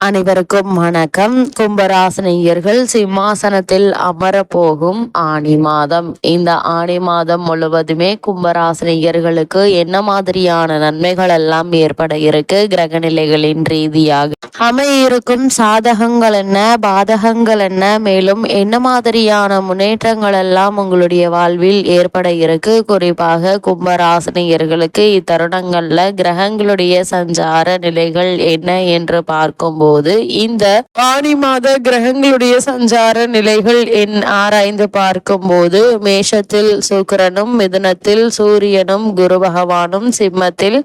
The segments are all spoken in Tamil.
அனைவருக்கும் வணக்கம். கும்பராசினியர்கள் சிம்மாசனத்தில் அமர போகும் ஆணி மாதம். இந்த ஆணி மாதம் முழுவதுமே கும்பராசினியர்களுக்கு என்ன மாதிரியான நன்மைகள் எல்லாம் ஏற்பட இருக்கு? கிரக நிலைகளின் ரீதியாக அமையிருக்கும் சாதகங்கள் என்ன? பாதகங்கள் என்ன? மேலும் என்ன மாதிரியான முன்னேற்றங்கள் எல்லாம் உங்களுடைய வாழ்வில் ஏற்பட இருக்கு? குறிப்பாக கும்பராசினியர்களுக்கு இத்தருணங்கள்ல கிரகங்களுடைய சஞ்சார நிலைகள் என்ன என்று பார்க்கும்போது போது இந்த ஆணி மாத கிரகங்களுடைய சஞ்சார நிலைகள் என் ஆராய்ந்து பார்க்கும் போது மேஷத்தில் சுக்கிரனும் மிதுனத்தில் சூரியனும் குரு பகவானும் சிம்மத்தில்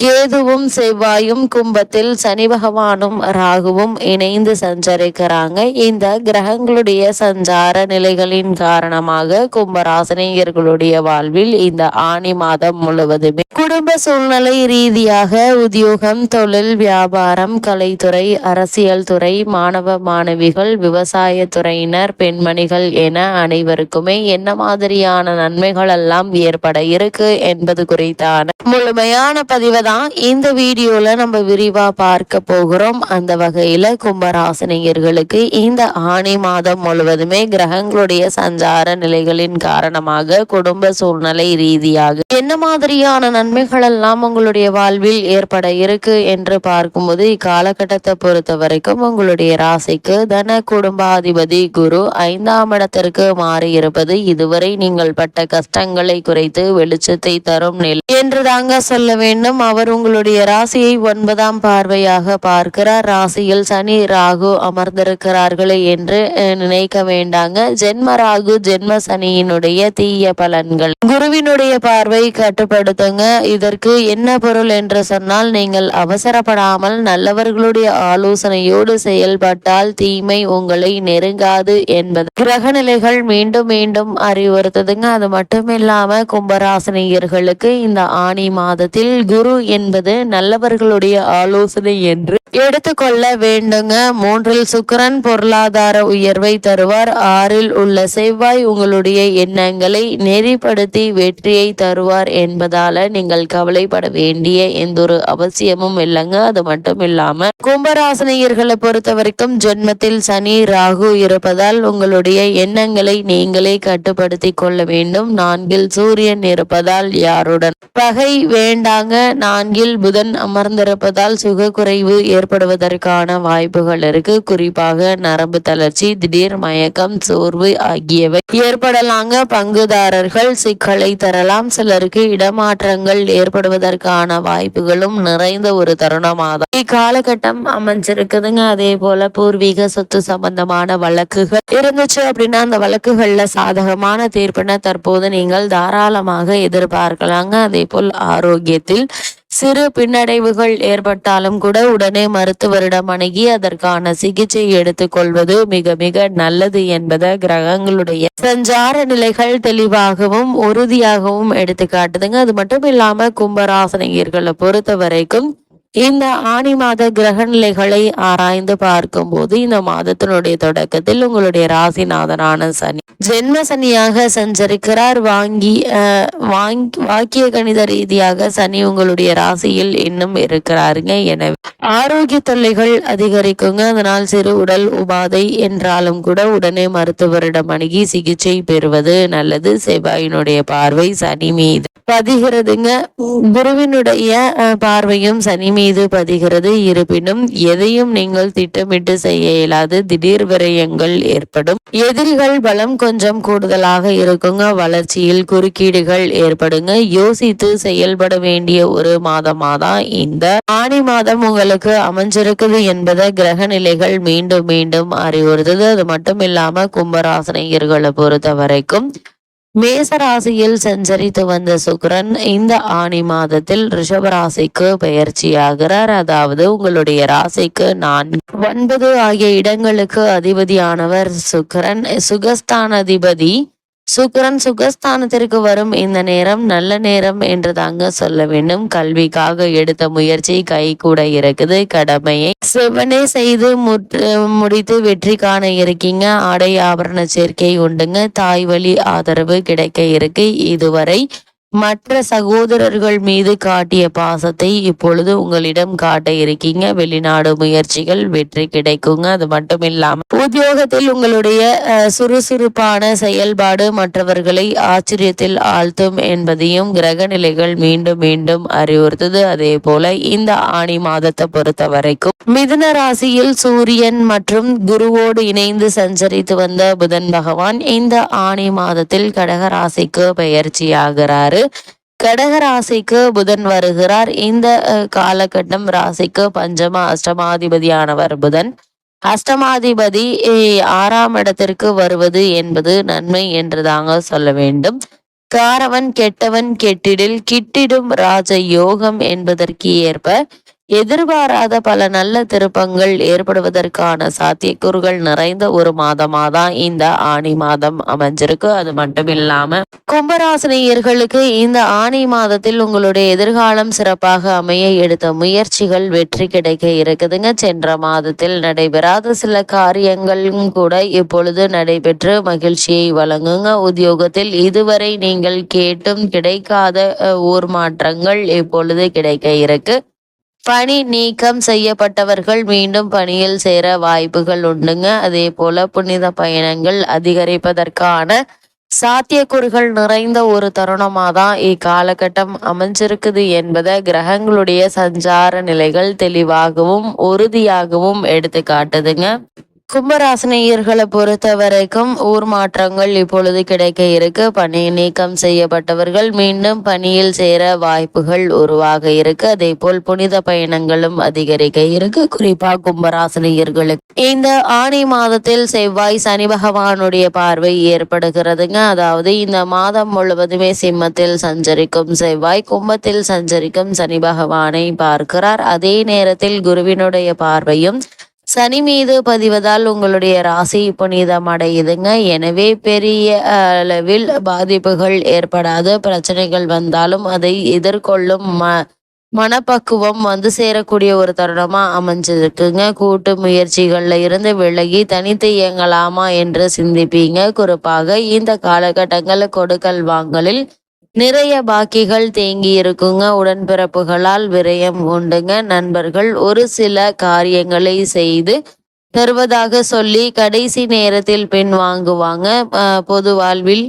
கேதுவும் செவ்வாயும் கும்பத்தில் சனி பகவானும் ராகுவும் இணைந்து சஞ்சரிக்கிறாங்க. இந்த கிரகங்களுடைய சஞ்சார நிலைகளின் காரணமாக கும்பராசனியர்களுடைய வாழ்வில் இந்த ஆணி மாதம் முழுவதுமே குடும்ப சூழ்நிலை ரீதியாக உத்தியோகம் தொழில் வியாபாரம் கலைத்துறை அரசியல் துறை மாணவ மாணவிகள் விவசாய துறையினர் பெண்மணிகள் என அனைவருக்குமே என்ன மாதிரியான நன்மைகள் எல்லாம் ஏற்பட இருக்கு என்பது குறித்தான முழுமையான பதிவு தான் இந்த வீடியோவில் நம்ம விரிவா பார்க்க போகிறோம். அந்த வகையில் கும்பராசினியர்களுக்கு இந்த ஆணி மாதம் முழுவதுமே கிரகங்களுடைய சஞ்சார நிலைகளின் காரணமாக குடும்ப சூழ்நிலை ரீதியாக என்ன மாதிரியான நன்மைகள் எல்லாம் உங்களுடைய வாழ்வில் ஏற்பட இருக்கு என்று பார்க்கும்போது இக்காலகட்டத்தை பொறுத்த வரைக்கும் உங்களுடைய ராசிக்கு தன குடும்பாதிபதி குரு ஐந்தாம் இடத்திற்கு மாறி இருப்பது இதுவரை நீங்கள் பட்ட கஷ்டங்களை குறைத்து வெளிச்சத்தை தரும் நிலை என்று தாங்க சொல்ல வேண்டும். அவர் உங்களுடைய ராசியை ஒன்பதாம் பார்வையாக பார்க்கிறார். ராசியில் சனி ராகு அமர்ந்திருக்கிறார்களே என்று நினைக்க வேண்டாங்க. ஜென்ம ராகு ஜென்ம சனியினுடைய தீய பலன்கள். குருவினுடைய பார்வை கட்டுப்படுத்துங்க. இதற்கு என்ன பொருள் என்று சொன்னால் நீங்கள் அவசரப்படாமல் நல்லவர்களுடைய ஆலோசனையோடு செயல்பட்டால் தீமை உங்களை நெருங்காது என்பது. கிரகநிலைகள் மீண்டும் மீண்டும் அறிவுறுத்துதுங்க. அது மட்டும் இல்லாம கும்பராசினியர்களுக்கு இந்த ஆணி மாதத்தில் குரு என்பது நல்லவர்களுடைய ஆலோசனை என்று எடுத்துக்கொள்ள வேண்டுங்க. மூன்றில் சுக்கரன் பொருளாதார உயர்வை தருவார். ஆறில் உள்ள செவ்வாய் உங்களுடைய எண்ணங்களை நெறிப்படுத்தி வெற்றியை தருவார் என்பதால நீங்கள் கவலைப்பட வேண்டிய எந்த ஒரு அவசியமும் இல்லைங்க. அது மட்டும் இல்லாம கும்பராசனையர்களை பொறுத்த வரைக்கும் ஜென்மத்தில் சனி ராகு இருப்பதால் உங்களுடைய எண்ணங்களை நீங்களே கட்டுப்படுத்தி கொள்ள வேண்டும். நான்கில் சூரியன் இருப்பதால் யாருடன் பகை வேண்டாங்க. நான்கில் புதன் அமர்ந்திருப்பதால் சுக குறைவு ஏற்படுவதற்கான வாய்ப்புகள் இருக்கு. குறிப்பாக நரம்பு தளர்ச்சி திடீர் மயக்கம் சோர்வு ஆகியவை ஏற்படலாங்க. பங்குதாரர்கள் சிக்கலை தரலாம். சிலருக்கு இடமாற்றங்கள் ஏற்படுவதற்கான வாய்ப்புகளும் நிறைந்த ஒரு தருணமாதான். இக்காலகட்டம் அமைஞ்சிருக்குதுங்க. அதே போல பூர்வீக சொத்து சம்பந்தமான வழக்குகள் இருந்துச்சு அப்படின்னா அந்த வழக்குகள்ல சாதகமான தீர்ப்பினை தற்போது நீங்கள் தாராளமாக எதிர்பார்க்கலாங்க. அதே போல் ஆரோக்கியத்தில் சிறு பின்னடைவுகள் ஏற்பட்டாலும் கூட உடனே மருத்துவரிடம் அணுகி அதற்கான சிகிச்சை எடுத்துக்கொள்வது மிக மிக நல்லது என்பதை கிரகங்களுடைய சஞ்சார நிலைகள் தெளிவாகவும் உறுதியாகவும் எடுத்து காட்டுதுங்க அது மட்டும் இல்லாம கும்பராசனையர்களை பொறுத்த வரைக்கும் இந்த ஆணி மாத கிரக நிலைகளை ஆராய்ந்து பார்க்கும் போது இந்த மாதத்தினுடைய தொடக்கத்தில் உங்களுடைய ராசிநாதனான சனி ஜென்ம சனியாக சஞ்சரிக்கிறார். வாங்கி வாங்கி வாக்கிய கணித ரீதியாக சனி உங்களுடைய ராசியில் இன்னும் இருக்கிறாருங்க. எனவே ஆரோக்கிய தொல்லைகள் அதிகரிக்குங்க. அதனால் சிறு உடல் உபாதை என்றாலும் கூட உடனே மருத்துவரிடம் அணுகி சிகிச்சை பெறுவது நல்லது. செவ்வாயினுடைய பார்வை சனி மீது. பதிகிறதுங்க. குருவினுடைய பார்வையும் சனி மீது பதிகிறது. இருப்பினும் எதையும் நீங்கள் திட்டமிட்டு செய்ய இயலாது. திடீர் விரயங்கள் ஏற்படும். எதிரிகள் பலம் கொஞ்சம் கூடுதலாக இருக்குங்க. வளர்ச்சியில் குறுக்கீடுகள் ஏற்படுங்க. யோசித்து செயல்பட வேண்டிய ஒரு மாதமாதான் இந்த ஆணி மாதம் உங்களுக்கு அமைஞ்சிருக்குது என்பதை கிரக நிலைகள் மீண்டும் மீண்டும் அறிவுறுத்தது. அது மட்டும் இல்லாம கும்பராசனையர்களை பொறுத்த வரைக்கும் மேசராசியில் சஞ்சரித்து வந்த சுக்கரன் இந்த ஆணி மாதத்தில் ரிஷபராசிக்கு பயிற்சியாகிறார் அதாவது உங்களுடைய ராசிக்கு நான் ஒன்பது ஆகிய இடங்களுக்கு அதிபதியானவர் சுக்கரன். சுகஸ்தான் அதிபதி சுக்கரன் சுகஸ்தானத்திற்கு வரும் இந்த நேரம் நல்ல நேரம் என்று தாங்க சொல்ல வேண்டும். கல்விக்காக எடுத்த முயற்சி கை கூட இருக்குது. கடமையை செவனே செய்து முடித்து வெற்றி காண இருக்கீங்க. ஆடை ஆபரண சேர்க்கை உண்டுங்க. தாய் வழி ஆதரவு கிடைக்க இருக்கு. இதுவரை மற்ற சகோதரர்கள் மீது காட்டிய பாசத்தை இப்பொழுது உங்களிடம் காட்ட இருக்கீங்க. வெளிநாடு முயற்சிகள் வெற்றி கிடைக்குங்க. அது மட்டும் இல்லாம உத்தியோகத்தில் உங்களுடைய சுறுசுறுப்பான செயல்பாடு மற்றவர்களை ஆச்சரியத்தில் ஆழ்த்தும் என்பதையும் கிரக நிலைகள் மீண்டும் மீண்டும் அறிவுறுத்தது. அதே போல இந்த ஆணி மாதத்தை பொறுத்த வரைக்கும் மிதுன ராசியில் சூரியன் மற்றும் குருவோடு இணைந்து சஞ்சரித்து வந்த புதன் பகவான் இந்த ஆணி மாதத்தில் கடக ராசிக்கு பயிற்சியாகிறாரு கடகராசிக்கு புதன் வருகிறார். இந்த காலகட்டம் ராசிக்கு பஞ்சம அஷ்டமாதிபதியானவர் புதன். அஷ்டமாதிபதி ஆறாம் இடத்திற்கு வருவது என்பது நன்மை என்று தாங்க சொல்ல வேண்டும். காரவன் கெட்டவன் கெட்டிடில் கிட்டிடும் ராஜ யோகம் என்பதற்கு ஏற்ப எதிர்பாராத பல நல்ல திருப்பங்கள் ஏற்படுவதற்கான சாத்தியக்கூறுகள் நிறைந்த ஒரு மாதமாதான் இந்த ஆணி மாதம் அமைஞ்சிருக்கு. அது மட்டும் இல்லாம கும்பராசினியர்களுக்கு இந்த ஆணி மாதத்தில் உங்களுடைய எதிர்காலம் சிறப்பாக அமைய எடுத்த முயற்சிகள் வெற்றி கிடைக்க இருக்குதுங்க. சென்ற மாதத்தில் நடைபெறாத சில காரியங்களும் கூட இப்பொழுது நடைபெற்று மகிழ்ச்சியை வழங்குங்க. உத்தியோகத்தில் இதுவரை நீங்கள் கேட்டும் கிடைக்காத ஊர் மாற்றங்கள் இப்பொழுது கிடைக்க இருக்கு. பணி நீக்கம் செய்யப்பட்டவர்கள் மீண்டும் பணியில் சேர வாய்ப்புகள் உண்டுங்க. அதே போல புனித பயணங்கள் அதிகரிப்பதற்கான சாத்தியக்கூறுகள் நிறைந்த ஒரு தருணமாக தான் இக்காலகட்டம் அமைஞ்சிருக்குது என்பதை கிரகங்களுடைய சஞ்சார நிலைகள் தெளிவாகவும் உறுதியாகவும் எடுத்து காட்டுதுங்க கும்பராசினியர்களை பொறுத்த வரைக்கும் ஊர் மாற்றங்கள் இப்பொழுது கிடைக்க இருக்கு. பணி நீக்கம் செய்யப்பட்டவர்கள் மீண்டும் பணியில் சேர வாய்ப்புகள் உருவாக இருக்கு. அதே போல் புனித பயணங்களும் அதிகரிக்க இருக்கு. குறிப்பா கும்பராசினியர்களுக்கு. இந்த ஆணி மாதத்தில் செவ்வாய் சனி பகவானுடைய பார்வை ஏற்படுகிறதுங்க. அதாவது இந்த மாதம் முழுவதுமே சிம்மத்தில் சஞ்சரிக்கும் செவ்வாய் கும்பத்தில் சஞ்சரிக்கும் சனி பகவானை பார்க்கிறார். அதே நேரத்தில் குருவினுடைய பார்வையும் சனி மீது பதிவதால் உங்களுடைய ராசி புனிதம் அடையுதுங்க. எனவே பெரிய அளவில் பாதிப்புகள் ஏற்படாத. பிரச்சனைகள் வந்தாலும் அதை எதிர்கொள்ளும் ம மனப்பக்குவம் வந்து சேரக்கூடிய ஒரு தருணமா அமைஞ்சிருக்குங்க. கூட்டு முயற்சிகள்ல இருந்து விலகி தனித்து இயங்கலாமா என்று சிந்திப்பீங்க. குறிப்பாக இந்த காலகட்டங்கள் கொடுக்கல் வாங்கலில் நிறைய பாக்கிகள் தேங்கி இருக்குங்க. உடன்பிறப்புகளால் விரயம் உண்டுங்க. நண்பர்கள் ஒரு சில காரியங்களை செய்து தருவதாக சொல்லி கடைசி நேரத்தில் பின் வாங்குவாங்க பொது வாழ்வில்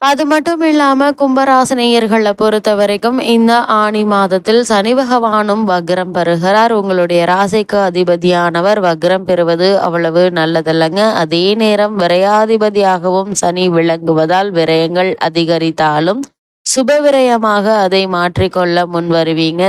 அது மட்டும் இல்லாம கும்பராசினியர்களை பொறுத்த வரைக்கும் இந்த ஆணி மாதத்தில் சனி பகவானும் வக்ரம் பெறுகிறார். உங்களுடைய ராசிக்கு அதிபதியானவர் வக்ரம் பெறுவது அவ்வளவு நல்லதல்லங்க. அதே நேரம் விரையாதிபதியாகவும் சனி விளங்குவதால் விரயங்கள் அதிகரித்தாலும் சுப விரயமாக அதை மாற்றிக்கொள்ள முன் வருவீங்க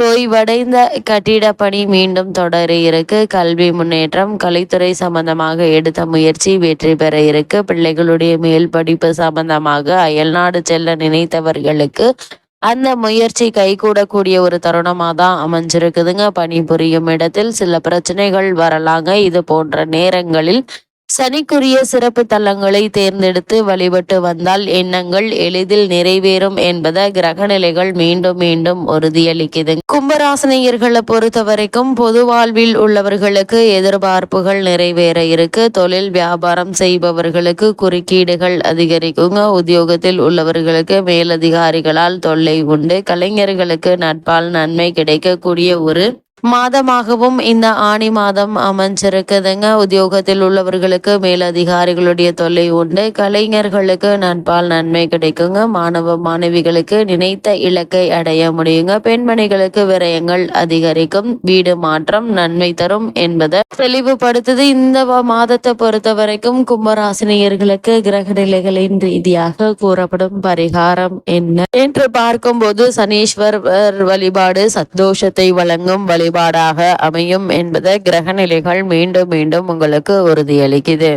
தொய்வடைந்த கட்டிட பணி மீண்டும் தொடர இருக்கு. கல்வி முன்னேற்றம் கலைத்துறை சம்பந்தமாக எடுத்த முயற்சி வெற்றி பெற இருக்கு. பிள்ளைகளுடைய மேல் படிப்பு சம்பந்தமாக அயல்நாடு செல்ல நினைத்தவர்களுக்கு அந்த முயற்சி கைகூடக்கூடிய ஒரு தருணமாக தான் அமைஞ்சிருக்குதுங்க பணிபுரியும் இடத்தில் சில பிரச்சனைகள் வரலாங்க. இது போன்ற நேரங்களில் சனிக்குரிய சிறப்பு தலங்களை தேர்ந்தெடுத்து வழிபட்டு வந்தால் எண்ணங்கள் எளிதில் நிறைவேறும் என்பதை கிரகநிலைகள் மீண்டும் மீண்டும் உறுதியளிக்குது. கும்பராசனையர்களை பொறுத்த வரைக்கும் பொது வாழ்வில் உள்ளவர்களுக்கு எதிர்பார்ப்புகள் நிறைவேற இருக்கு. தொழில் வியாபாரம் செய்பவர்களுக்கு குறுக்கீடுகள் அதிகரிக்குங்க. உத்தியோகத்தில் உள்ளவர்களுக்கு மேலதிகாரிகளால் தொல்லை உண்டு. கலைஞர்களுக்கு நட்பால் நன்மை கிடைக்கக்கூடிய ஒரு மாதமாகவும் இந்த ஆணி மாதம் அமைஞ்சிருக்குதுங்க. உத்தியோகத்தில் உள்ளவர்களுக்கு மேலதிகாரிகளுடைய தொல்லை உண்டு. கலைஞர்களுக்கு நண்பால் நன்மை கிடைக்குங்க. மாணவ மாணவிகளுக்கு நினைத்த இலக்கை அடைய முடியுங்க. பெண்மணிகளுக்கு விரயங்கள் அதிகரிக்கும். வீடு மாற்றம் நன்மை தரும் என்பதை தெளிவுபடுத்துது இந்த மாதத்தை பொறுத்த வரைக்கும் கும்பராசினியர்களுக்கு கிரக நிலைகளின் ரீதியாக கூறப்படும் பரிகாரம் என்ன? என்று பார்க்கும்போது சனீஸ்வர் வழிபாடு சந்தோஷத்தை வழங்கும் வழி வழிபாடாக அமையும் என்பதை கிரகநிலைகள் மீண்டும் மீண்டும் உங்களுக்கு உறுதியளிக்குது.